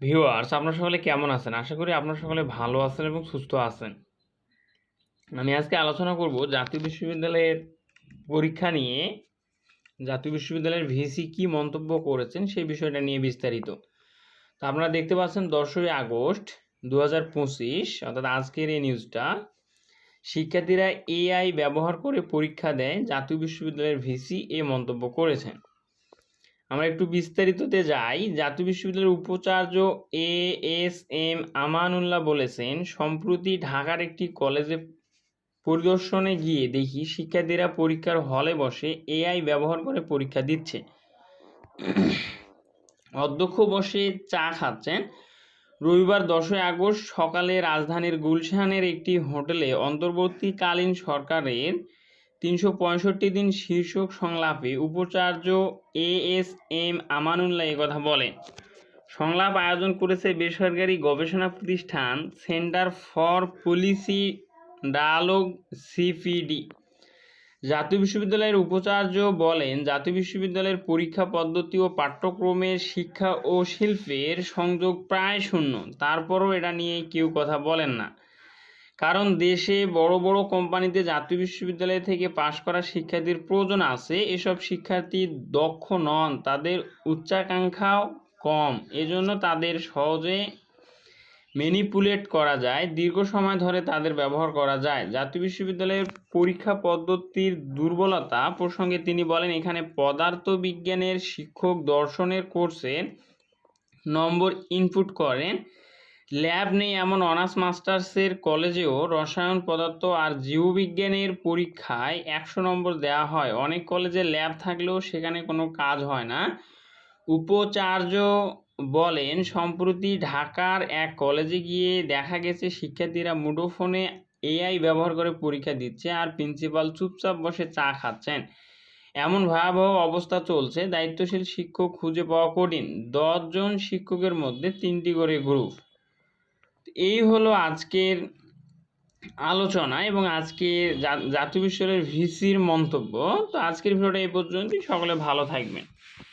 Viewers আপনারা সকলে কেমন আছেন? আশা করি আপনারা সকলে ভালো আছেন এবং সুস্থ আছেন। আমি আজকে আলোচনা করব জাতীয় বিশ্ববিদ্যালয়ের পরীক্ষা নিয়ে। জাতীয় বিশ্ববিদ্যালয়ের ভিসি কি মন্তব্য করেছেন সেই বিষয়টা নিয়ে বিস্তারিত। তো আপনারা দেখতে পাচ্ছেন দশই আগস্ট দু হাজার পঁচিশ, অর্থাৎ আজকের এই নিউজটা শিক্ষার্থীরা এআই ব্যবহার করে পরীক্ষা দেয় জাতীয় বিশ্ববিদ্যালয়ের ভিসি এ মন্তব্য করেছেন। আমরা একটু বিস্তারিততে যাই। জাতীয় বিশ্ববিদ্যালয়ের উপাচার্য এ এস এম আমানুল্লাহ বলেছেন, সম্প্রতি ঢাকার একটি কলেজে পরিদর্শনে গিয়ে দেখি শিক্ষার্থীরা পরীক্ষার হলে বসে এআই ব্যবহার করে পরীক্ষা দিচ্ছে। অধ্যক্ষ বসে চা খাচ্ছেন। রবিবার দশই আগস্ট সকালে রাজধানীর গুলশানের একটি হোটেলে অন্তর্বর্তীকালীন সরকারের তিনশো পঁয়ষট্টি দিন শীর্ষক সংলাপে উপাচার্য এ এস এম আমানুল্লাহ কথা বলেন। সংলাপ আয়োজন করেছে বেসরকারি গবেষণা প্রতিষ্ঠান centre for policy dialogue CPD. জাতীয় বিশ্ববিদ্যালয়ের উপাচার্য বলেন, জাতীয় বিশ্ববিদ্যালয়ের পরীক্ষা পদ্ধতি ও পাঠ্যক্রমের শিক্ষা ও শিল্পের সংযোগ প্রায় শূন্য। তারপরও এটা নিয়ে কেউ কথা বলেন না। কারণ দেশে বড় বড় কোম্পানিতে জাতীয় বিশ্ববিদ্যালয় থেকে পাশ করা শিক্ষার্থীর প্রয়োজন আছে। এসব শিক্ষার্থী দক্ষ নন, তাদের উচ্চাকাঙ্ক্ষাও কম। এজন্য তাদের সহজে ম্যানিপুলেট করা যায়, দীর্ঘ সময় ধরে তাদের ব্যবহার করা যায়। জাতীয় বিশ্ববিদ্যালয়ের পরীক্ষা পদ্ধতির দুর্বলতা প্রসঙ্গে তিনি বলেন, এখানে পদার্থ বিজ্ঞানের শিক্ষক দর্শনের কোর্সে নম্বর ইনপুট করেন। ল্যাব নেই এমন অনার্স মাস্টার্সের কলেজেও রসায়ন পদার্থ আর জীববিজ্ঞানের পরীক্ষায় একশো নম্বর দেওয়া হয়। অনেক কলেজে ল্যাব থাকলেও সেখানে কোনো কাজ হয় না। উপাচার্য বলেন, সম্প্রতি ঢাকার এক কলেজে গিয়ে দেখা গেছে, শিক্ষার্থীরা মুঠোফোনে এআই ব্যবহার করে পরীক্ষা দিচ্ছে আর প্রিন্সিপাল চুপচাপ বসে চা খাচ্ছেন। এমন ভয়াবহ অবস্থা চলছে, দায়িত্বশীল শিক্ষক খুঁজে পাওয়া কঠিন। দশজন শিক্ষকের মধ্যে তিনটি করে গ্রুপ। এই হলো আজকের আলোচনা এবং আজকে জাতীয় বিশ্ববিদ্যালয়ের ভিসির মন্তব্য। তো আজকের ভিডিওটা এই পর্যন্তই। সকলে ভালো থাকবেন।